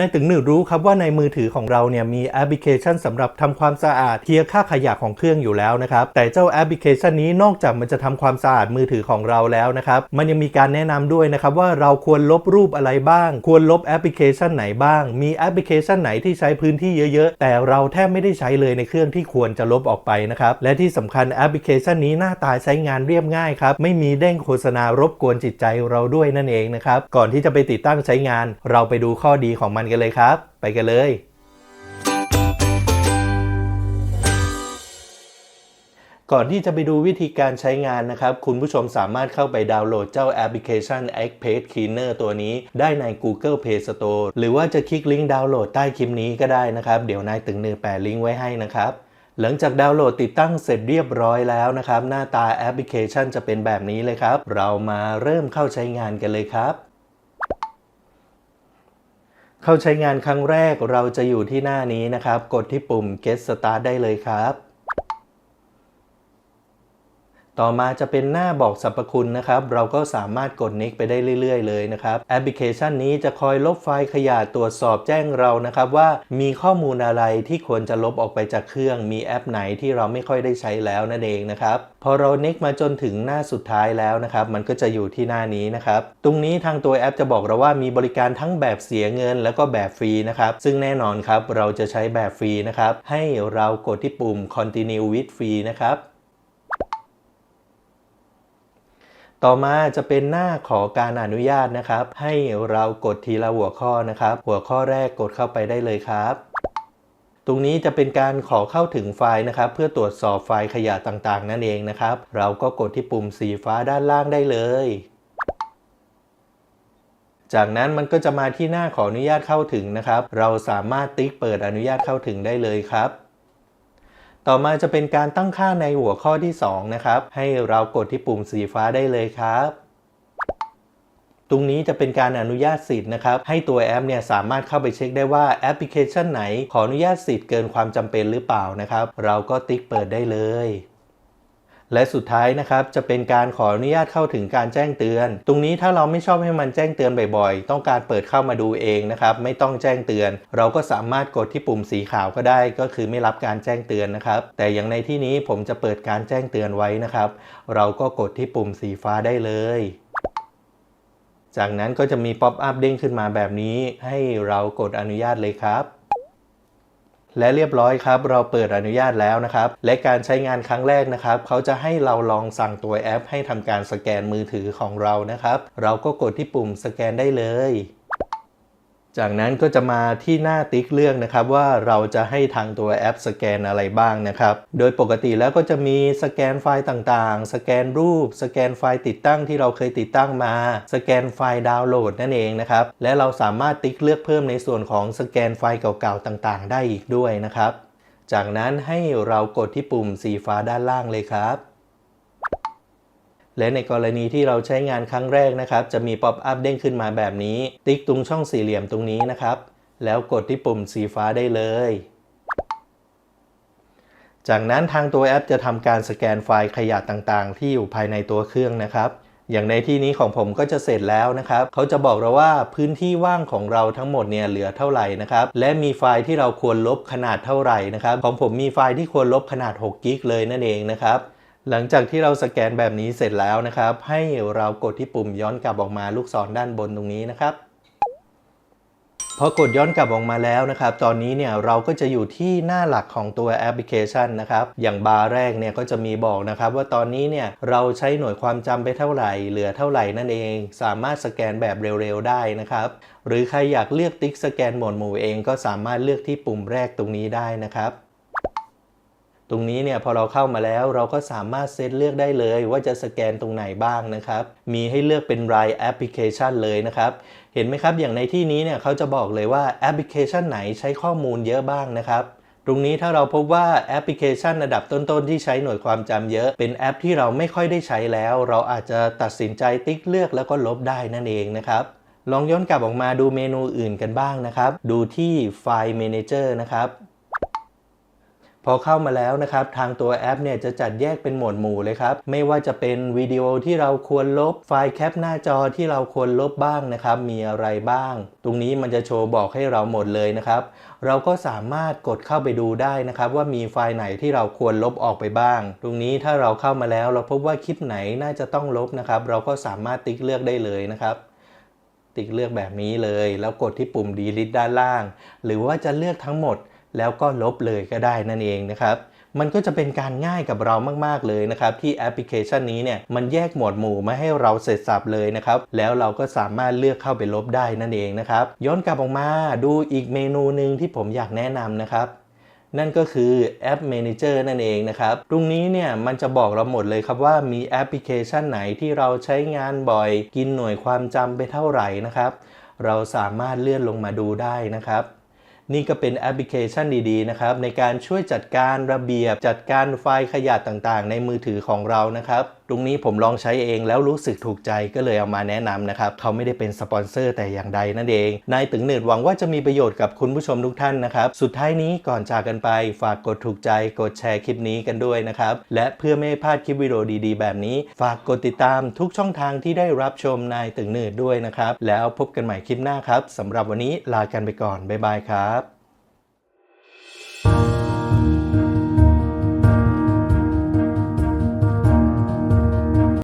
นายถึงหนึ่งรู้ครับว่าในมือถือของเราเนี่ยมีแอปพลิเคชันสำหรับทำความสะอาดเคลียร์ค่าขยะของเครื่องอยู่แล้วนะครับ แต่เจ้าแอปพลิเคชันนี้นอกจากมันจะทำความสะอาดมือถือของเราแล้วนะครับมันยังมีการแนะนำด้วยนะครับว่าเราควรลบรูปอะไรบ้าง ควรลบแอปพลิเคชันไหนบ้าง มีแอปพลิเคชันไหนที่ใช้พื้นที่เยอะๆ แต่เราแทบไม่ได้ใช้เลยในเครื่องที่ควรจะลบออกไปนะครับและที่สำคัญแอปพลิเคชันนี้หน้าตาใช้งานเรียบง่ายครับไม่มีเด้งโฆษณารบกวนจิตใจเราด้วยนั่นเองนะครับก่อนที่จะไปติดตั้งใช้งาน เราไปดูข้อดีของมันกันเลยครับ ไปกันเลย ก่อนที่จะไปดูวิธีการใช้งานนะครับ คุณผู้ชมสามารถเข้าไปดาวน์โหลดเจ้าแอปพลิเคชัน X Page Cleaner ตัวนี้ได้ใน Google Play Store หรือว่าจะคลิกลิงก์ดาวน์โหลดใต้คลิปนี้ก็ได้นะครับ เดี๋ยวนายตึงเนือแปะลิงก์ไว้ให้นะครับหลังจากดาวน์โหลดติดตั้งเสร็จเรียบร้อยแล้วนะครับ หน้าตาแอปพลิเคชันจะเป็นแบบนี้เลยครับ เรามาเริ่มเข้าใช้งานกันเลยครับ เข้าใช้งานครั้งแรกเราจะอยู่ที่หน้านี้นะครับ กดที่ปุ่ม Get Start ได้เลยครับ ต่อมาจะเป็นหน้าบอกสรรพคุณนะครับ เราก็สามารถกด Next ไปได้เรื่อย ๆ เลยนะครับ แอปพลิเคชันนี้จะคอยลบไฟล์ขยะตรวจสอบแจ้งเรานะครับว่ามีข้อมูลอะไรที่ควรจะลบออกไปจากเครื่อง มีแอปไหนที่เราไม่ค่อยได้ใช้แล้วนั่นเองนะครับพอเรา Next มาจนถึงหน้าสุดท้ายแล้วนะครับ มันก็จะอยู่ที่หน้านี้นะครับ ตรงนี้ทางตัวแอปจะบอกเราว่ามีบริการทั้งแบบเสียเงิน แล้วก็แบบฟรีนะครับ ซึ่งแน่นอนครับเราจะใช้แบบฟรีนะครับ ให้เรากดที่ปุ่ม continue with free นะครับ ต่อมาจะเป็นหน้าขอการอนุญาตนะครับ ให้เรากดทีละหัวข้อนะครับ หัวข้อแรกกดเข้าไปได้เลยครับตรงนี้จะเป็นการขอเข้าถึงไฟล์นะครับ เพื่อตรวจสอบไฟล์ขยะต่างๆ นั่นเองนะครับ เราก็กดที่ปุ่มสีฟ้าด้านล่างได้เลย จากนั้นมันก็จะมาที่หน้าขออนุญาตเข้าถึงนะครับ เราสามารถติ๊กเปิดอนุญาตเข้าถึงได้เลยครับ ต่อมาจะเป็นการตั้งค่าในหัวข้อที่ 2 นะครับ ให้เรากดที่ปุ่มสีฟ้าได้เลยครับ ตรงนี้จะเป็นการอนุญาตสิทธิ์นะครับ ให้ตัวแอปเนี่ยสามารถเข้าไปเช็คได้ว่าแอปพลิเคชันไหน ขออนุญาตสิทธิ์เกินความจำเป็นหรือเปล่านะครับ เราก็ติ๊กเปิดได้เลย และสุดท้ายนะครับจะเป็นการขออนุญาตเข้าถึงการแจ้งเตือน ตรงนี้ถ้าเราไม่ชอบให้มันแจ้งเตือนบ่อยๆ ต้องการเปิดเข้ามาดูเองนะครับไม่ต้องแจ้งเตือน เราก็สามารถกดที่ปุ่มสีขาวก็ได้ ก็คือไม่รับการแจ้งเตือนนะครับ แต่อย่างในที่นี้ผมจะเปิดการแจ้งเตือนไว้นะครับ เราก็กดที่ปุ่มสีฟ้าได้เลยจากนั้นก็จะมีป๊อปอัพเด้งขึ้นมาแบบนี้ ให้เรากดอนุญาตเลยครับ และเรียบร้อยครับเราเปิดอนุญาตแล้วนะครับ และการใช้งานครั้งแรกนะครับเขาจะให้เราลองสั่งตัวแอป ให้ทำการสแกนมือถือของเรานะครับ เราก็กดที่ปุ่มสแกนได้เลย จากนั้นก็จะมาที่หน้าติ๊กเลือกนะครับว่าเราจะให้ทางตัวแอปสแกนอะไรบ้างนะครับ โดยปกติแล้วก็จะมีสแกนไฟล์ต่างๆ สแกนรูป สแกนไฟล์ติดตั้งที่เราเคยติดตั้งมา สแกนไฟล์ดาวน์โหลดนั่นเองนะครับ และเราสามารถติ๊กเลือกเพิ่มในส่วนของสแกนไฟล์เก่าๆต่างๆ ได้อีกด้วยนะครับ จากนั้นให้เรากดที่ปุ่มสีฟ้าด้านล่างเลยครับ และในกรณีที่เราใช้งานครั้งแรกนะครับ จะมีป๊อปอัพเด้งขึ้นมาแบบนี้ ติ๊กตรงช่องสี่เหลี่ยมตรงนี้นะครับ แล้วกดที่ปุ่มสีฟ้าได้เลย จากนั้นทางตัวแอปจะทำการสแกนไฟล์ขยะต่างๆ ที่อยู่ภายในตัวเครื่องนะครับอย่างในที่นี้ของผมก็จะเสร็จแล้วนะครับ เขาจะบอกเราว่าพื้นที่ว่างของเราทั้งหมดเนี่ยเหลือเท่าไหร่นะครับ และมีไฟล์ที่เราควรลบขนาดเท่าไหร่นะครับ ของผมมีไฟล์ที่ควรลบขนาด6กิกเลยนั่นเองนะครับ หลังจากที่เราสแกนแบบนี้เสร็จแล้วนะครับ ให้เรากดที่ปุ่มย้อนกลับออกมาลูกศรด้านบนตรงนี้นะครับพอกดย้อนกลับออกมาแล้วนะครับ ตอนนี้เนี่ยเราก็จะอยู่ที่หน้าหลักของตัวแอปพลิเคชันนะครับ อย่างบาร์แรกเนี่ยก็จะมีบอกนะครับ ว่าตอนนี้เนี่ยเราใช้หน่วยความจำไปเท่าไหร่ เหลือเท่าไหร่นั่นเอง สามารถสแกนแบบเร็วๆได้นะครับ หรือใครอยากเลือกติ๊กสแกนหมวดหมู่เองก็สามารถเลือกที่ปุ่มแรกตรงนี้ได้นะครับ ตรงนี้เนี่ยพอเราเข้ามาแล้วเราก็สามารถเซตเลือกได้เลย ว่าจะสแกนตรงไหนบ้างนะครับ มีให้เลือกเป็นรายแอปพลิเคชันเลยนะครับ เห็นไหมครับอย่างในที่นี้เนี่ยเขาจะบอกเลยว่าแอปพลิเคชันไหนใช้ข้อมูลเยอะบ้างนะครับตรงนี้ถ้าเราพบว่าแอปพลิเคชันระดับต้นๆ ที่ใช้หน่วยความจำเยอะ เป็นแอปที่เราไม่ค่อยได้ใช้แล้ว เราอาจจะตัดสินใจติ๊กเลือกแล้วก็ลบได้นั่นเองนะครับ ลองย้อนกลับออกมาดูเมนูอื่นกันบ้างนะครับ ดูที่ไฟล์ Manager นะครับ พอเข้ามาแล้วนะครับทางตัวแอปเนี่ยจะจัดแยกเป็นหมวดหมู่เลยครับ ไม่ว่าจะเป็นวิดีโอที่เราควรลบไฟล์แคปหน้าจอที่เราควรลบบ้างนะครับ มีอะไรบ้าง ตรงนี้มันจะโชว์บอกให้เราหมดเลยนะครับ เราก็สามารถกดเข้าไปดูได้นะครับ ว่ามีไฟล์ไหนที่เราควรลบออกไปบ้าง ตรงนี้ถ้าเราเข้ามาแล้ว เราพบว่าคลิปไหนน่าจะต้องลบนะครับ เราก็สามารถติ๊กเลือกได้เลยนะครับติ๊กเลือกแบบนี้เลย แล้วกดที่ปุ่ม delete ด้านล่าง หรือว่าจะเลือกทั้งหมด แล้วก็ลบเลยก็ได้นั่นเองนะครับ มันก็จะเป็นการง่ายกับเรามากๆเลยนะครับ ที่แอปพลิเคชันนี้เนี่ยมันแยกหมวดหมู่มาให้เราเสร็จสับเลยนะครับ แล้วเราก็สามารถเลือกเข้าไปลบได้นั่นเองนะครับ ย้อนกลับออกมาดูอีกเมนูหนึ่งที่ผมอยากแนะนำนะครับนั่นก็คือแอป Manager นั่นเองนะครับ ตรงนี้เนี่ยมันจะบอกเราหมดเลยครับว่ามีแอปพลิเคชันไหนที่เราใช้งานบ่อย กินหน่วยความจำไปเท่าไหร่นะครับ เราสามารถเลื่อนลงมาดูได้นะครับ นี่ก็เป็นแอปพลิเคชันดีๆนะครับในการช่วยจัดการระเบียบจัดการไฟล์ขยะต่างๆ ในมือถือของเรานะครับ ตรงนี้ผมลองใช้เองแล้วรู้สึกถูกใจก็เลยเอามาแนะนำนะครับ เขาไม่ได้เป็นสปอนเซอร์แต่อย่างใดนั่นเอง นายตึงหนืดหวังว่าจะมีประโยชน์กับคุณผู้ชมทุกท่านนะครับ สุดท้ายนี้ก่อนจากกันไปฝากกดถูกใจกดแชร์คลิปนี้กันด้วยนะครับ และเพื่อไม่ให้พลาดคลิปวิดีโอดีๆ แบบนี้ ฝากกดติดตามทุกช่องทางที่ได้รับชมนายตึงหนืดด้วยนะครับ แล้วพบกันใหม่คลิปหน้าครับสำหรับวันนี้ลากันไปก่อนบ๊ายบายครับ